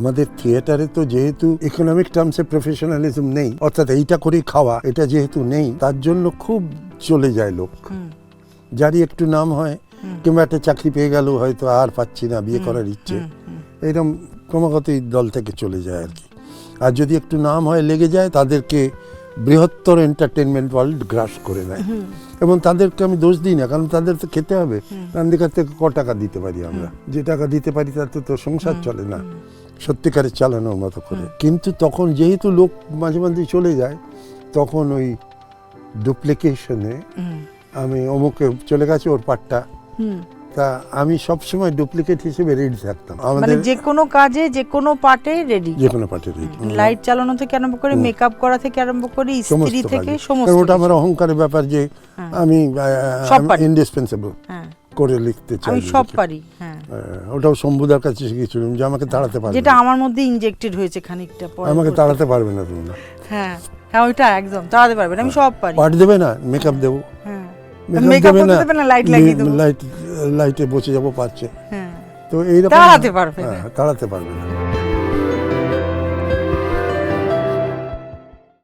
আমাদের থিয়েটারে তো যেহেতু ইকোনমিক টার্মসে প্রফেশনালিজম নেই অর্থাৎ এইটা করে খাওয়া এটা যেহেতু নেই তার জন্য খুব চলে যায় লোক। যারই একটু নাম হয় কিংবা একটা চাকরি পেয়ে গেল হয়তো আর পাচ্ছি না বিয়ে করার ইচ্ছে। এরকম ক্রমাগতই দল থেকে চলে যায় আর কি। আর যদি একটু নাম হয় লেগে যায় তাদেরকে বৃহত্তর এন্টারটেনমেন্ট ওয়ার্ল্ড গ্রাস করে নেয়। এবং তাদেরকে আমি দোষ দিই না কারণ তাদের তো খেতে হবে। রান্দিকার থেকে ক টাকা দিতে পারি আমরা? যে টাকা দিতে পারি তাতে তো সংসার চলে না। সত্যিকারের চালানোর মতো করে। কিন্তু তখন যেহেতু লোক মাঝে মাঝে চলে যায় তখন ওই ডুপ্লিকেশনে আমি অমুকে চলে গেছে ওর পাটটা। তা আমি সবসময় ডুপ্লিকেট হিসেবে রেডি থাকতাম। মানে আমাদের যে কোনো কাজে যে কোনো পার্টে রেডি যে কোনো পার্টি রেডি লাইট চালানো থেকে আরম্ভ করে মেকআপ করা থেকে আরম্ভ করে ইস্ত্রি থেকে। সমস্ত ওটা আমার অহংকারের ব্যাপার যে হ্যাঁ। আমি। ইন্ডিসপেন্সেবল হ্যাঁ। করে লিখতে চাই। আমি সব পারি হ্যাঁ। ওটাও শম্ভুদার কাছে শিখেছিলাম যে আমাকে তাড়াতে পারবে যেটা আমার মধ্যে ইনজেক্টেড হয়েছে খানিকটা পরে আমাকে তাড়াতে পারবে না তুমি। হ্যাঁ হ্যাঁ ওইটা একদম তাড়াতে পারবে না আমি সব পারি। পাট দেবে না মেকআপ দেবো। হ্যাঁ। মেকআপ দেবে না লাইট লাগিয়ে দেবো। লাইট লাইটে বসে যাব পাচ্ছে হ্যাঁ। তো এইরকম তাড়াতে পারবে না। হ্যাঁ, তাড়াতে পারবে না।